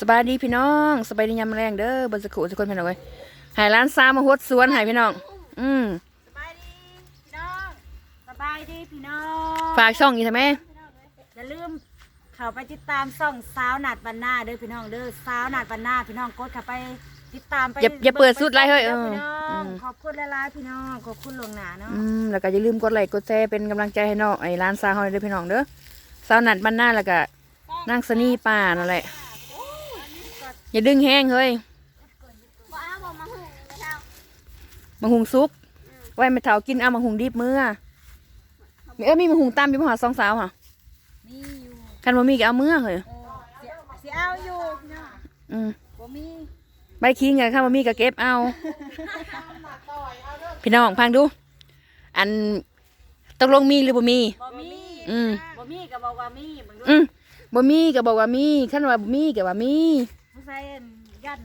สบายดีพี่น้องสบายดียามแรงเด้อบนสกุลสกุลพี่น้องเอ้ยใหายร้านซามาฮดสวนใหายพี่น้อง อืมสบายดีพี่น้องสบายดีพี่น้องฝากช่องอีกทำไมอย่าลืมเข้าไปติดตามส่องสาวหนาดบันหน้าเด้อพี่น้องเด้อสาวหนาดบันหน้าพี่น้องกดเข้าไปติดตามไปอย่าอย่าเปิดสุดไรเฮ้ยเอด้ออพี่น้องอืมขอบคุณหลายๆพี่น้องขอบคุณหลวงหนาเนาะอืมแล้วก็อย่าลืมกดไลค์กดแชร์เป็นกำลังใจให้น้องไอ้ร้านซาเฮาเด้อพี่น้องเด้อสาวนัดบ้านหน้าแล้วก็นั่งสนีป่านั่นแหละ อย่าดึงแห้งเฮ้ยบ่เอาบ่มาหุงไม่เท่ามังหุงซุก ไว้ไม่เท่ากินเอามังหุงดิบมือมีเอ้ยมีมังหุงตามอยู่บ่หาสองสาวค่ะมีอยู่คันบ่มีก็เอามือเฮ้ยเออสิสิเอาอยู่พี่น้องอืมบ่มีใบคิงไงข้าบ่มีก็เก็บเอา พี่น้องพังดู อันตกลงมีหรือบ่มีบ่มีอืมบ่มีก็บอกว่ามีเบิ่งดูอืมบ่มีก็บอกว่ามีคันว่าบ่มีก็ว่ามี ผู้ชายอันยัน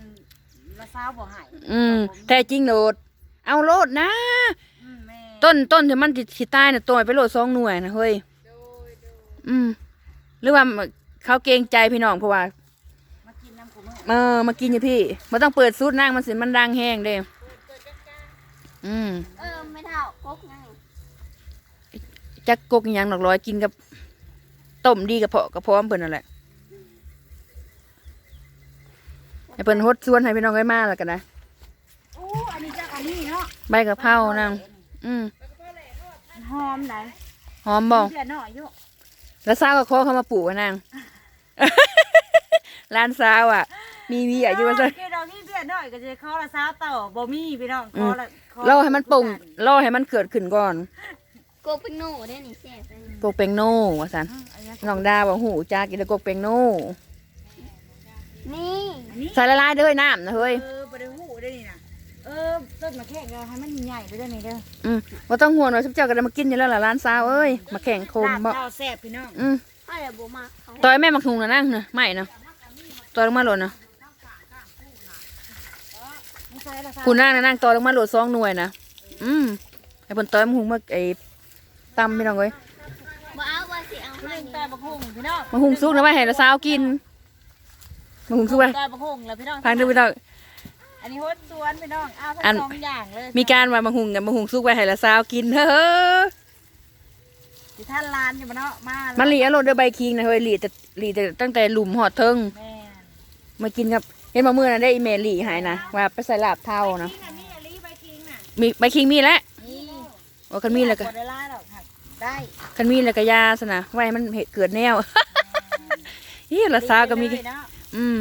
ละสาวบ่ใหายอืมแท้จริงโลด เอาโลดนะอืมแม่ต้นต้นที่มันสิสิตายน่ะตัวไปโลดสองหน่วยนะเฮ้ย อืม หรือว่าเขาเกรงใจพี่น้องเพราะว่า มากินน้ำกูมื้อเออมากินอยู่พี่บ่ต้องเปิดซูดนั่งมันสิมันดังแห้งเด้อืมเออไม่เท่ากกไงจักกกอหยังดอกร้อยกินกับต้มดีกับเพาะกับพร้อมเพิ่นนั่นแหละ ให้เพิ่นฮดส่วนให้พี่น้องไว้มาแล้วกันนะโอ้อันนี้จักอันนี้เนาะใบกะเพรานางอืมหอมไหนหอมบ่เดือดหน่อยอยู่แล้วสาวก็ขอเขามาปลูกอะนางร้านสาวอะ มีมีอายุว่าซะซะเกดอกนี่เดือดหน่อยก็จะเข้าละสาวต่อบ่มีพี่น้องอืขอมละขอรอให้มันปุ่งรอให้มันเกิดขึ้นก่อนกกเป็นโน่ได้นี่แซ่บเลยกกเป็งโน่ว่าสันอืมอันนี้น้องดาวว่าหูจากกินแต่กกเป็งโน่ นี่อันนี้ใส่ละลายเด้อน้ำนะเฮ้ยเออบ่ได้หูได้นี่นะเออต้นมะแขกเราให้มันใหญ่ๆด้วยได้ไหมเด้ออืมว่าต้องห่วงว่าชุบเจ้าก็ได้มากินอยู่แล้วล่ะร้านสาวเอ้ยมาแข่งโคมบ่ลาบเจ้าแซ่บพี่น้องอืมถ้าเดี๋ยวบ่มาเขาต่อยแม่มักหุงนะนั่งนะไม่นะต่อยลงมาโหลดนะไม่ใช่ละสาวคุณนั่งนะนั่งต่อยลงมาโหลดสองหน่วยนะอืมไอ้เพิ่นต่อยมังหุงมาไอ้ตำพี่น้องเอ้ยบ่เอาว่าสิเอาเล่ให้นนี่แต่บะฮุงพี่น้องมังหุงซุกนะว่าให้ละสาวกิน มังหุงซุกไปแต่บะฮุงแล้วพี่น้องพังดูพี่น้อง อันนี้โฮดสวนพี่น้องเอาอัทั้นงสองอย่างเลยมีการว่ามังหุงกับมังหุงซุกไปให้ละสาวกินเฮ้อสิท่านลานอยู่บ่เนาะมามันหลีอรรถเด้อใบคิงนะเฮ้ยหลีแต่หลีแต่ตั้งแต่หลุมหอดเทิงแม่มากินกับเห็นมาเมื่อนั้นได้อีเมลหลีหายนะว่าไปใส่ลาบเท่านะนี่น่ะนี่อลีใบคิงน่ะมีใบคิงมีแล้วนี่ว่าคันมีแล้วก็บ่ได้ล่าดอกค่ะได้คันมีแล้วก็ยาสนะไว้ให้มันเหตุเกิดแนวนี่ละสาวก็มี เลยเนาะ อืม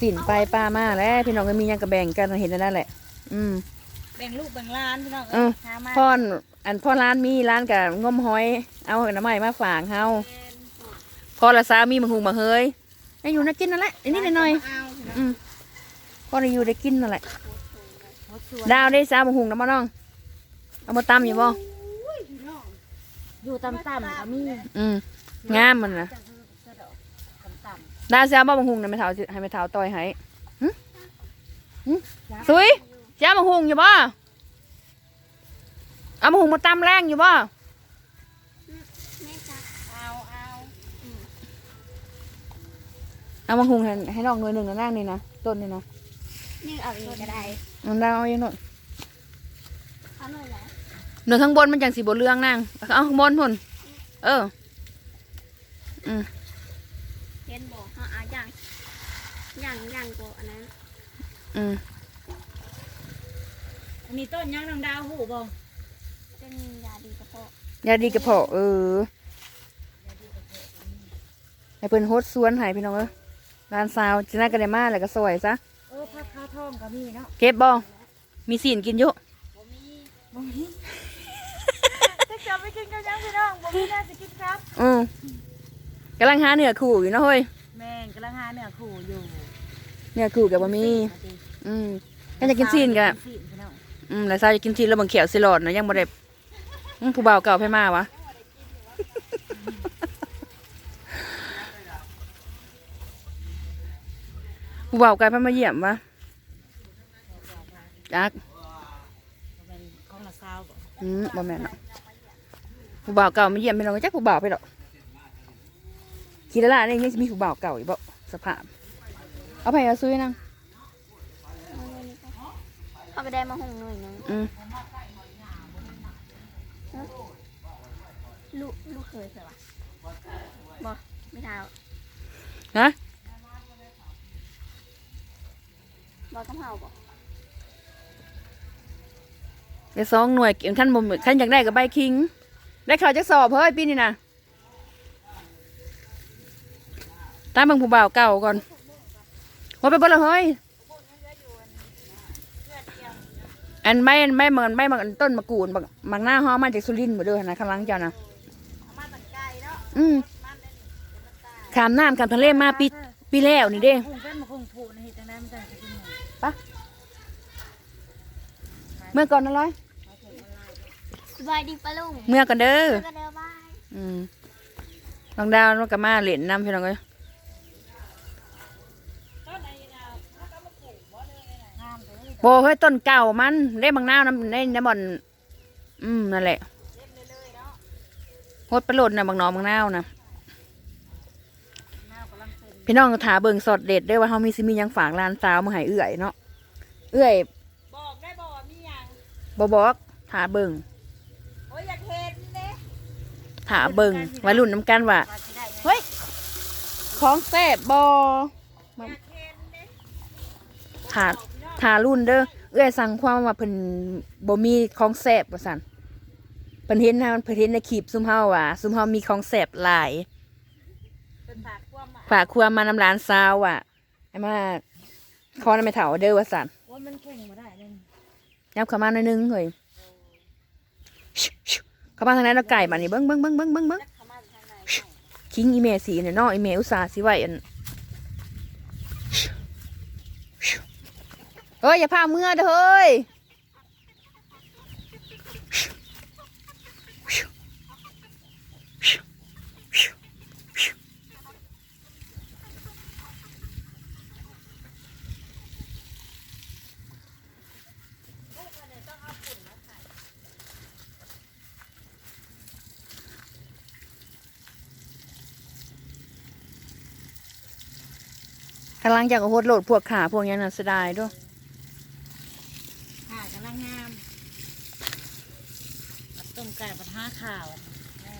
สินไปป้ามาแล้วพี่น้องก็มีหยังกระแบ่งกันเห็นแล้วนั่นแหละ อืมแบ่งลูกแบ่งหลานพี่น้องเออหามาพ่อนอันพ่อร้านมีร้านกับงมหอย เอาหน้ำใหม่มาฝากเฮาพ่อละสาวมีมาหุงมาเฮยให้อยู่นะกินนั่นแหละอันนี้หน่อยเอาพี่น้องๆอืมพ่อได้อยู่ได้กินนั่นแหละโฮดสวนดาวได้สาวมาหุงน้ำมาน้องเอามาตำอยู่บ่อยู่ต่ำๆก็มีอืมงามมันนะต่ำ ดาวสาวบ่มาหุงนะไม่เท้าให้ไม่เท้าต่อยให้หึหึสุยสาวมาหุงอยู่บ่เอามาหุงมาตำแรงอยู่บ่แม่จ้ะๆเอาเอาเอามาหุงให้ให้น้องหน่วยหนึ่งนะนั่งนี่นะต้นนี่นะนี่เอาอีกก็ได้มันดาวเอาอย่างโน่นเอาหน่อยแหละหนึ่งข้างบนมันจังสีบนเรื่องนั่งเอาข้างบนพุ่นเออ อืม เห็นบ่เฮาเอาอย่าง อย่างอย่างก็อันนั้นอืมมีต้นยังน้องดาวหูบ่เป็นยาดีกระเพาะยาดีกระเพาะเออให้เพิ่นโฮดสวนให้พี่น้องเอ้ยร้านซาวจิน่าก็ได้มาแล้วก็สวยซะเออผักข้าวทองก็มีเนาะเก็บบ่มีสีนกินอยู่บ่มีบ่มีจะจะไปกินกันยังพี่น้องบ่มีน่าจะกินครับอืมกำลังหาเนื้อคู่อยู่เนาะเฮ้ยแม่งกำลังหาเนื้อคู่อยู่ เนื้อคู่กับบ่มีอืมก็จะกินซีนกะซีนพี่น้องอืมแล้วซาวจะกินซีนแล้วบางเขียวสิหลอดนะยังบ่ได้อืมผู้บ่าวเก่าไผมาวะผู้บ่าวเก่าไผมาเยี่ยมวะจักเป็นของละซาวบ่อืมบ่แม่นเนาะผู้บ่าวเก่ามาเยี่ยมพี่น้องจักผู้บ่าวไปดอกคิดแล้วล่ะนี่ยังสิมีผู้บ่าวเก่าอีกบ่สภาพ เอาไปเอาซุยนั่งเอาเงินนี่ก็เขาไปได้มาหงหน่อยหนึงอืมลูกลูกเคยใช่ปะบอกไม่เท้านะบอกกำเฮาบอกเดี๋ยวสองหน่วยเกี่ยวขั้นบ่มขั้นอยากได้กับใบคิง ได้ข่าวจะสอบเฮ้ยปีนี้นะตามเบิ่งผู้บ่าวเก่าก่อน ว่าไปบ่ละเฮ้ยอันไม่ไม่เหมือนไม่เหมือนต้นมะกรูดบักมักหน้าห้อมมาจากสุรินทร์หมดเลยนะข้างหลังเจ้านะมาตั้งใจเนาะอืมขามน้ำขามทะเลมาปีปีแล้วนี่เด้พุงเป็นมาพุงผูนะเฮ็ดจังได๋มันจังสิกินหมูเมื่อก่อนนะร้อยสบายดีปะลุงเมื่อก่อนเด้อก็เดินบ้านอืมน้องดาวน้องกะมาเล่นน้ำพี่น้องเอ้ย โบเฮ้ยต้นเก่ามันได้บางนาวน้ำในในบ่อนอืมนั่นแหละเล่นเลยๆเนาะโคตรประหลดนะบางหนอมบางนาวนะน้ากำลังเป็นพี่น้องถาเบิ่งสดเด็ดเด้อว่าเฮามีสิมีหยังฝากร้านสาวมาให้เอื้อยเนาะเอื้อยบอกได้บอกว่ามีหยังบ่บอกถาเบิ่งโอ้ยอยากเห็นเด้ถาเบิ่งวัยรุ่นน้ำกันว่าว่าสิได้หยังเฮ้ยของแซ่บบ่อยากเห็นเด้ถา ถารุ่นเด้อเอื้อยสั่งความว่าเพิ่นบ่มีของแซ่บว่าซั่นเพิ่นเห็นนะเพิ่นเห็นในคลิปซุมเฮาว่าซุมเฮามีของแซ่บหลายเป็นฝากความหมายฝากครัวมานำร้านซาวอะไอ้มาขอนำไม่เถาเด้อว่าสันว่ามันแข่งบ่ได้เลยยับเข้ามาหน่อยนึงเฮ้ยชิวชิวเข้ามาทางนั้นเราไก่มานี่เบิ้งเบิ้งเบิ้งเบิ้งเบิ้งเบิ้งจักเข้ามาทางไหนคิงอีเมสีเนี่ยเนาะอีเมอุตส่าห์สิไว้อันชิวชิว เฮ้ยอย่าพาเมื่อเด้อเฮ้ยกำลังจะเอาโหดโหลดพวกขาพวกนี้น่ะเสียดายด้วย ค่ะกำลังงามบัดต้มไก่บัดห้าข่าวแม่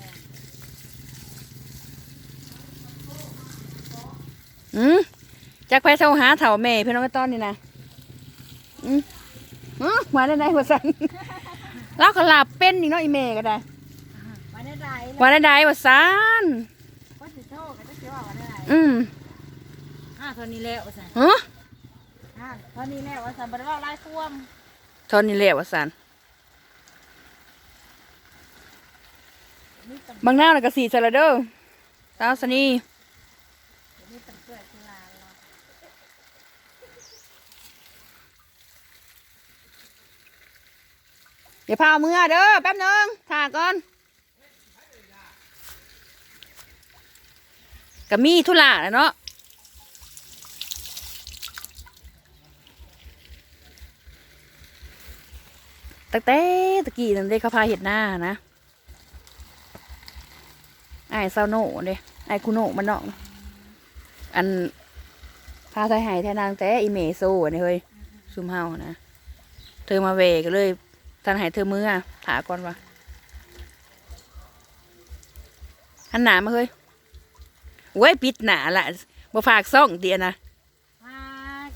อืม จากไปเท่าหาเถ่าแม่พี่น้องก็ต้อนนี่นะอืมอ๋อมาได้ไหนหัวสันเราก็หลับเป็นนี่เนาะอีเมก็ได้มาได้ไรว่าได้ได้หัวสันก็สิโทษก็จะสิว่าว่าได้ไรอืมห้าเท่านี้แล้วว่าซั่นฮะห้าเท่านี้แล้วว่าซั่นบ่ได้ว่าหลายท่วมทอนนี่แหละหัวสันนี่ตำบางหน้าน่ะก็สีเซลเดอร์สาวสนีนี่ตำเกลือคือลาเรา เดี๋ยวพาเมื่อเด้อแป๊บหนึงถ่าก่อนก็มีธุระแหละเนาะตั้งแต่ตะกี้นั่นเด้เขาพาเห็ดหน้านะไอ้ซาโน่เด้ไอ้คุโน่มันเนาะอันพาใส่หายแทนนางแต่อีเมโซ่เนี่ยเฮ้ยซุมเฮานะ เธอมาเวก็เลย ทันหายเธอมืออะถาก่อนวะหันหนามาเฮ้ยโว้ยปิดหนาละบ่ฝากซ่องเดียวนะฝาก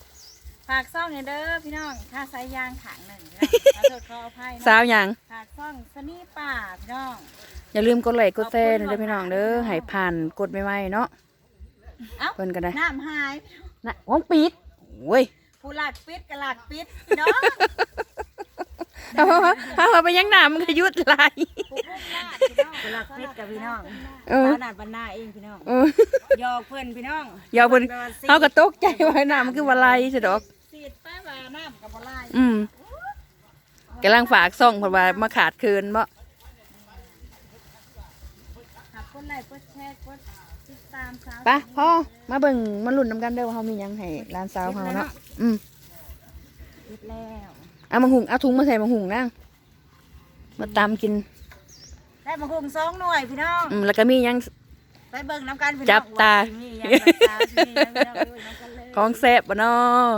ฝากซ่องเนี่ยเด้อพี่น้องค่าสายยางถังหนึ่งนะขอโทษขออภัยสาเนาะวหยังฝากซ่องสนี่ป่าพี่น้อง อย่าลืมกดไลค์กดแชร์นะเด้อพี่น้องเด้อให้ผ่านกดไม่ไหวๆเนาะเอ้าเพิ่นก็ได้น้ำหายนะห้องปิดโว้ยผู้หลักปิดกับหลักปิดพี่น้อง เอาเอาเอาไปยังหนามันก็ยุดไหลผู้พุ่มลาดพี่น้องผู้หลักปิดกับพี่น้องเออสาวนาดบรรณาเองพี่น้องเออ หยอกเพื่อนพี่น้องอย่าเพิ่นแปลว่สิเฮาก็ตกใจว่าหนามันคือว่าไหลสิดอก สีดป้าว่าน้ำกับบ่ลายอืมกำลังฝากซ่องเพราะว่ามาขาดคืนบ่หากคนไลค์กดแชร์กดติดตามสาวไปพ่อมาเบิ่งมาลุ้นน้ำกันเด้อว่าเฮามีหยังให้ร้านสาวเฮาเนาะอืมติดแล้ว เอามังหุงเอาถุงมาใส่มังหุงนั่งมาตามกินได้มาคุมสองหน่วยพี่น้องอืมแล้วก็มีหยังไปเบิ่งน้ำกันพี่น้องจับตาว่มีหยังสาวที่นี่นะพี่น้องเอ้ยน้องกันเลย ของแซ่บบ่เนาะ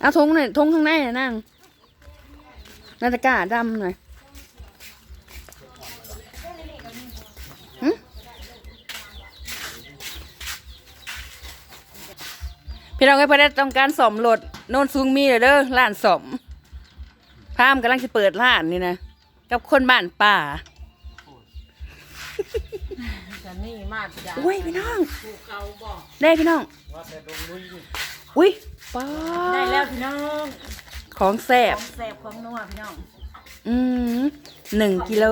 เอาทงหน่อยทงข้างในน่ะนั่งนาฬิกาดำหน่อย พี่น้องก็พอได้ต้องการสมรถโน่นซุงมีเลยเด้อร้านสมพามกำลังจะเปิดร้านนี่นะกับคนบ้านป่าจะนี่มากจ้ะอุ้ยพี่น้องภูเขาบอกได้พี่น้องว่าแต่ดงลุยนี่อุ้ยป้าได้แล้วพี่น้องของแซ่บของแสบของนัวพี่น้องอืมหนึ่งกิโล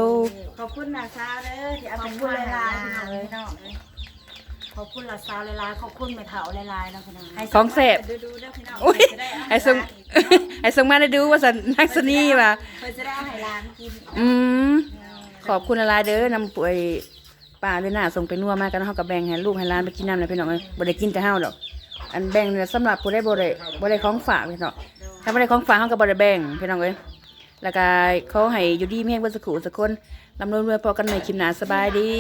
ขอบคุณนะสาวเด้อที่เอาเป็นผู้หลายๆพี่น้องเลยพี่น้องเอ้ย ขอบคุณละสาวหลายๆขอบคุณแม่เฒ่าหลายๆนะพี่น้องให้ของแซ่บดูดูๆเด้อพี่น้องอุ้ยจะได้เอาไอ้ทรงไอ้ทรงมาได้ดูว่าสันนักสนีว่ะเพื่อจะได้เอาให้ร้านกินอืมขอบคุณอะไรเด้อนำป่วยป้าด้วยหน้าส่งไปนัวมากกันเฮากับแบ่งให้ลูกให้ร้านไปกินน้ำเลยพี่น้องเอ้ยบ่ได้กินแต่เฮาดอก อันแบ่งเนี่ยสำหรับผู้ได้บ่ได้บ่ได้ของฝากพี่น้องถ้าบ่ได้ของฝากเฮาก็บ่ได้แบ่งพี่น้องเอ้ยแล้วก็ขอให้อยู่ดีมีแรงเบ่สักครู่สักคนลำรวยๆพอกันใหม่คลิปหน้าสบายดี